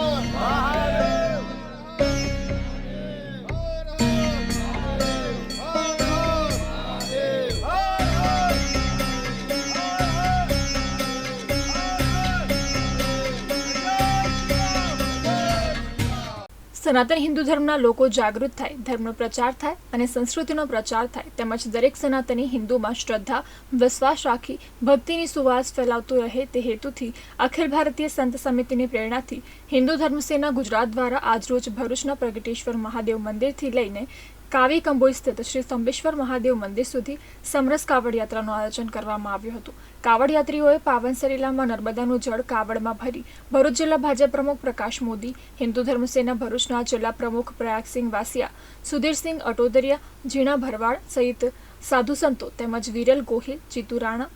Senhor! સનાતન હિન્દુ ધર્મના લોકો જાગૃત થાય, ધર્મનો પ્રચાર થાય અને સંસ્કૃતિનો પ્રચાર થાય. તેમજ દરેક સનાતની હિન્દુમાં શ્રદ્ધા, વિશ્વાસ રાખી ભક્તિની સુવાસ ફેલાવતું રહે તે હેતુથી અખિલ ભારતીય સંત સમિતિની પ્રેરણાથી હિન્દુ ધર્મસેના ગુજરાત દ્વારા આજરોજ ભરૂચના પ્રગટેશ્વર મહાદેવ મંદિરથી લઈને કાવી કંબોઈ સ્થિત શ્રી સ્તંભેશ્વર મહાદેવ મંદિર સુધી સમરસ કાવડ યાત્રાનું આયોજન કરવામાં આવ્યું હતું. કાવડ યાત્રીઓએ પાવન સરીલામાં નર્મદાનું જળ કાવડમાં ભરી ભરૂચ જિલ્લા ભાજપ પ્રમુખ પ્રકાશ મોદી, હિન્દુ ધર્મસેના ભરૂચના જિલ્લા પ્રમુખ પ્રયાગસિંહ વાસિયા સુધીરસિંહ અટોદરિયા ઝીણા ભરવાડ સહિત સાધુ સંતો તેમજ વિરલ ગોહિલ, જીતુ રાણા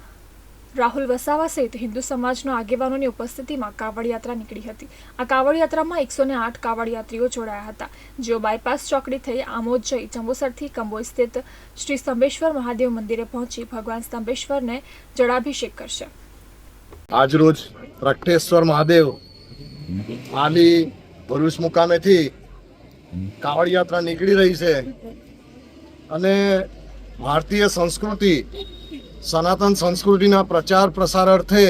રાહુલ વસાવા સહિત હિન્દુ સમાજના આગેવાનોની ઉપસ્થિતિમાં કાવડ યાત્રા નીકળી હતી. આ કાવડ યાત્રામાં એકસો ને આઠ કાવડ યાત્રીઓ જોડાયા હતા. જેઓ બાયપાસ ચોકડી થઈ આમોદ જઈ જંબુસરથી કંબોઈ સ્થિત શ્રી સ્તંભેશ્વર મહાદેવ મંદિરે પહોંચી ભગવાન સ્તંભેશ્વરને જળાભિષેક કરશે. આજરોજ પ્રકટેશ્વર મહાદેવ આલી ભરૂચ મુકામેથી કાવડ યાત્રા નીકળી રહી છે. અને ભારતીય સંસ્કૃતિ સનાતન સંસ્કૃતિના પ્રચાર પ્રસાર અર્થે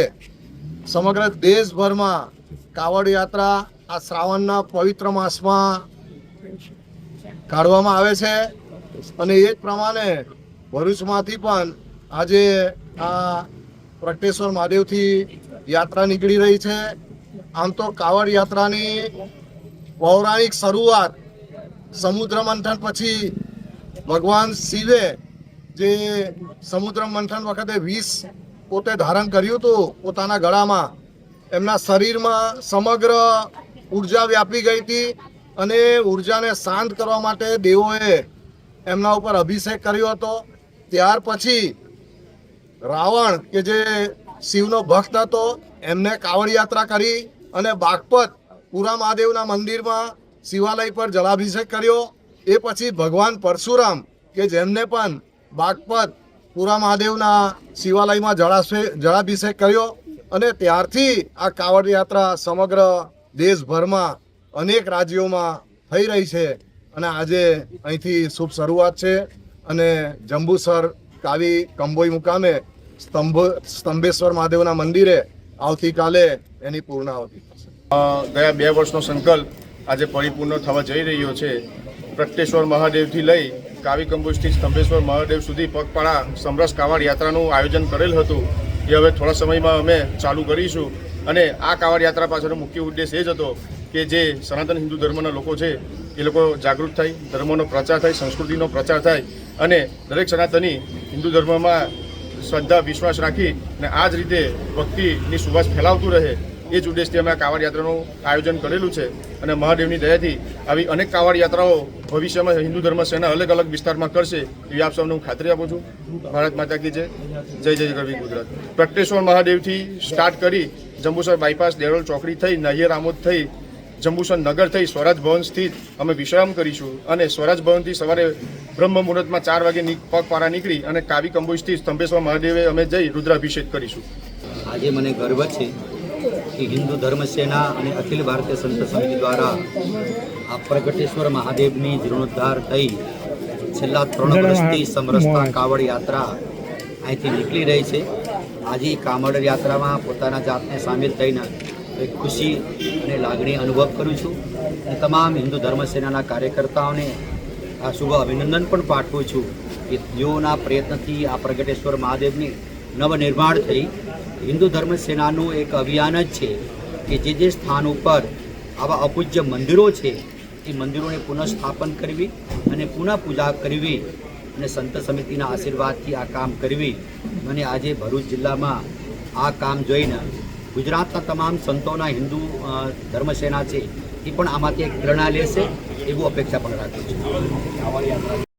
સમગ્ર દેશભરમાં કાવડ યાત્રા આ શ્રાવણના પવિત્ર માસમાં કાઢવામાં આવે છે. અને એ જ પ્રમાણે ભરૂચમાંથી પણ આજે આ પ્રગટેશ્વર મહાદેવથી યાત્રા નીકળી રહી છે. આમ તો કાવડ યાત્રાની પૌરાણિક શરૂઆત સમુદ્ર મંથન પછી ભગવાન શિવે જે સમુદ્ર મંથન વખતે વિષ પોતે ધારણ કર્યું હતું, પોતાના ગળામાં. એમના શરીરમાં સમગ્ર ઊર્જા વ્યાપી ગઈ હતી અને ઉર્જાને શાંત કરવા માટે દેવોએ એમના ઉપર અભિષેક કર્યો હતો. ત્યાર પછી રાવણ, કે જે શિવનો ભક્ત હતો, એમને કાવડ યાત્રા કરી અને બાગપત પુરા મહાદેવના મંદિરમાં શિવાલય પર જળાભિષેક કર્યો. એ પછી ભગવાન પરશુરામ, કે જેમને પણ બાગપત પુરા મહાદેવના શિવાલયમાં જળાશય, જળાભિષેક કર્યો અને ત્યારથી આ કાવડ યાત્રા સમગ્ર દેશભરમાં અનેક રાજ્યોમાં થઈ રહી છે અને આજે અહીંથી શુભ શરૂઆત છે અને જંબુસર કાવી કંબોઈ મુકામે સ્તંભ, સ્તંભેશ્વર મહાદેવના મંદિરે આવતીકાલે એની પૂર્ણાવતી ગયા બે વર્ષનો સંકલ્પ આજે પરિપૂર્ણ થવા જઈ રહ્યો છે. પ્રગટેશ્વર મહાદેવથી લઈ કાવી કંબોજથી સ્તંભેશ્વર મહાદેવ સુધી પગપાળા સમરસ કાવડ યાત્રાનું આયોજન કરેલ હતું. એ હવે થોડા સમયમાં અમે ચાલુ કરીશું. અને આ કાવડ યાત્રા પાછળનો મુખ્ય ઉદ્દેશ એ જ હતો કે જે સનાતન હિન્દુ ધર્મના લોકો છે, એ લોકો જાગૃત થાય ધર્મનો પ્રચાર થાય, સંસ્કૃતિનો પ્રચાર થાય અને દરેક સનાતની હિન્દુ ધર્મમાં શ્રદ્ધા, વિશ્વાસ રાખી અને આ જ રીતે ભક્તિની સુવાસ ફેલાવતું રહે. એ જ ઉદ્દેશથી અમે આ કાવડ યાત્રાનું આયોજન કરેલું છે અને મહાદેવની દયાથી આવી અનેક કાવડ યાત્રાઓ ભવિષ્યમાં હિન્દુ ધર્મ સેના અલગ અલગ વિસ્તારમાં કરશે એવી આપ સૌને હું ખાતરી આપું છું. ભારત માતા કી જય. જય જય ગરવી ગુજરાત. પ્રગટેશ્વર મહાદેવથી સ્ટાર્ટ કરી જંબુસર બાયપાસ દેરોલ ચોકડી થઈ, નહિયર આમોદ થઈ, જંબુસર નગર થઈ, સ્વરાજ ભવન સ્થિત અમે વિશ્રામ કરીશું અને સ્વરાજ ભવનથી સવારે બ્રહ્મ મુહૂર્તમાં ચાર વાગે પગપાળા નીકળી અને કાવી કંબુજથી સ્તંભેશ્વર મહાદેવે અમે જઈ રુદ્રાભિષેક કરીશું. આજે મને ગર્વ છે કે હિન્દુ ધર્મ સેના અને અખિલ ભારતીય સંત સમિતિ દ્વારા આ પ્રગટેશ્વર મહાદેવની જીર્ણોદ્ધાર થઈ છેલ્લા ત્રણ વર્ષથી સમરસતા કાવડ યાત્રા અહીંથી નીકળી રહી છે. આજે કામડ યાત્રામાં પોતાના જાતને સામેલ થઈને એક ખુશી અને લાગણી અનુભવ કરું છું. અને તમામ હિન્દુ ધર્મ સેનાના કાર્યકર્તાઓને આ શુભ અભિનંદન પણ પાઠવું છું કે જેઓના પ્રયત્નથી આ પ્રગટેશ્વર મહાદેવની નવનિર્માણ થઈ. હિન્દુ ધર્મ સેનાનું એક અભિયાન જ છે કે જે જે સ્થાન ઉપર આવા અપૂજ્ય મંદિરો છે, એ મંદિરોને પુનઃસ્થાપન કરવી અને પુનઃ પૂજા કરવી અને સંત સમિતિના આશીર્વાદથી આ કામ કરવી. મને આજે ભરૂચ જિલ્લામાં આ કામ જોઈને ગુજરાતના તમામ સંતોના હિન્દુ ધર્મસેના છે, એ પણ આમાંથી એક પ્રેરણા લેશે, એવું અપેક્ષા પણ રાખું છું.